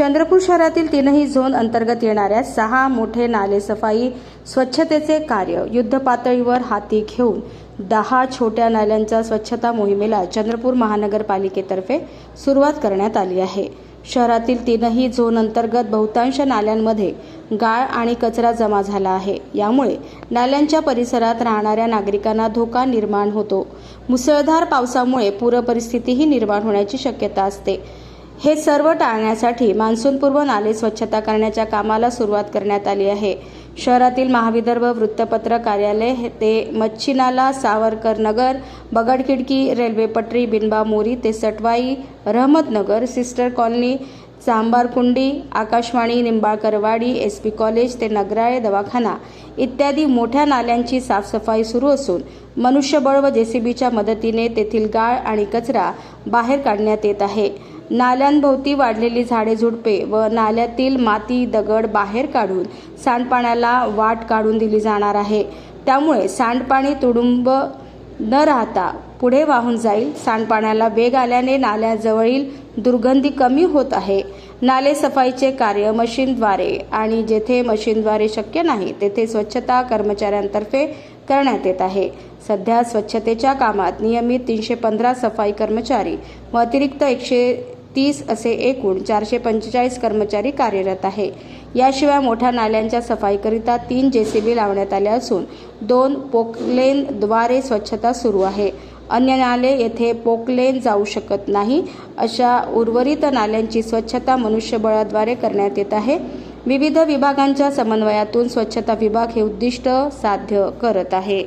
चंद्रपूर शहरातील तीनही झोन अंतर्गत येणाऱ्या सहा मोठे नाले सफाई स्वच्छतेचे कार्य युद्ध पातळीवर हाती घेऊन दहा छोट्या नाल्यांच्या स्वच्छता मोहिमेला चंद्रपूर महानगरपालिकेतर्फे सुरुवात करण्यात आली आहे. शहरातील तीनही झोन अंतर्गत बहुतांश नाल्यांमध्ये गाळ आणि कचरा जमा झाला आहे. यामुळे नाल्यांच्या परिसरात राहणाऱ्या नागरिकांना धोका निर्माण होतो. मुसळधार पावसामुळे पूरपरिस्थितीही निर्माण होण्याची शक्यता असते. हे सर्व टाळण्यासाठी मान्सूनपूर्व नाले स्वच्छता करण्याच्या कामाला सुरुवात करण्यात आली आहे. शहरातील महाविदर्भ वृत्तपत्र कार्यालय ते मच्छिनाला सावरकर नगर बगडखिडकी रेल्वे पटरी बिनबा मोरी ते Satwai Rahmatnagar sister colony चांबारकुंडी Akashwani Nimbalkarwadi S P college ते नगराळे दवाखाना इत्यादी मोठ्या नाल्यांची साफसफाई सुरू असून मनुष्यबळ व जेसीबीच्या मदतीने तेथील गाळ आणि कचरा बाहेर काढण्यात येत आहे. नाल्यांभोवती वाढलेली झाडे झुडपे व नाल्यातील माती दगड बाहेर काढून सांडपाण्याला वाट काढून दिली जाणार आहे. त्यामुळे सांडपाणी तुडुंब न राहता पुढे वाहून जाईल. सांडपाण्याला वेग आल्याने नाल्याजवळील दुर्गंधी कमी होत आहे. नाले सफाईचे कार्य मशीनद्वारे आणि जेथे मशीनद्वारे शक्य नाही तेथे स्वच्छता कर्मचाऱ्यांतर्फे करण्यात येत आहे. सध्या स्वच्छतेच्या कामात नियमित तीनशे पंधरा सफाई कर्मचारी व अतिरिक्त एकशे तीस असे एकूण चारशे पंचेचाळीस कर्मचारी कार्यरत आहे. याशिवाय मोठ्या नाल्यांच्या सफाईकरिता तीन जेसीबी लावण्यात आल्या असून दोन पोकलेनद्वारे स्वच्छता सुरू आहे. अन्य नाले येथे पोकलेन जाऊ शकत नाही अशा उर्वरित नाल्यांची स्वच्छता मनुष्यबळाद्वारे करण्यात येत आहे. विविध विभागांच्या समन्वयातून स्वच्छता विभाग हे उद्दिष्ट साध्य करत आहे.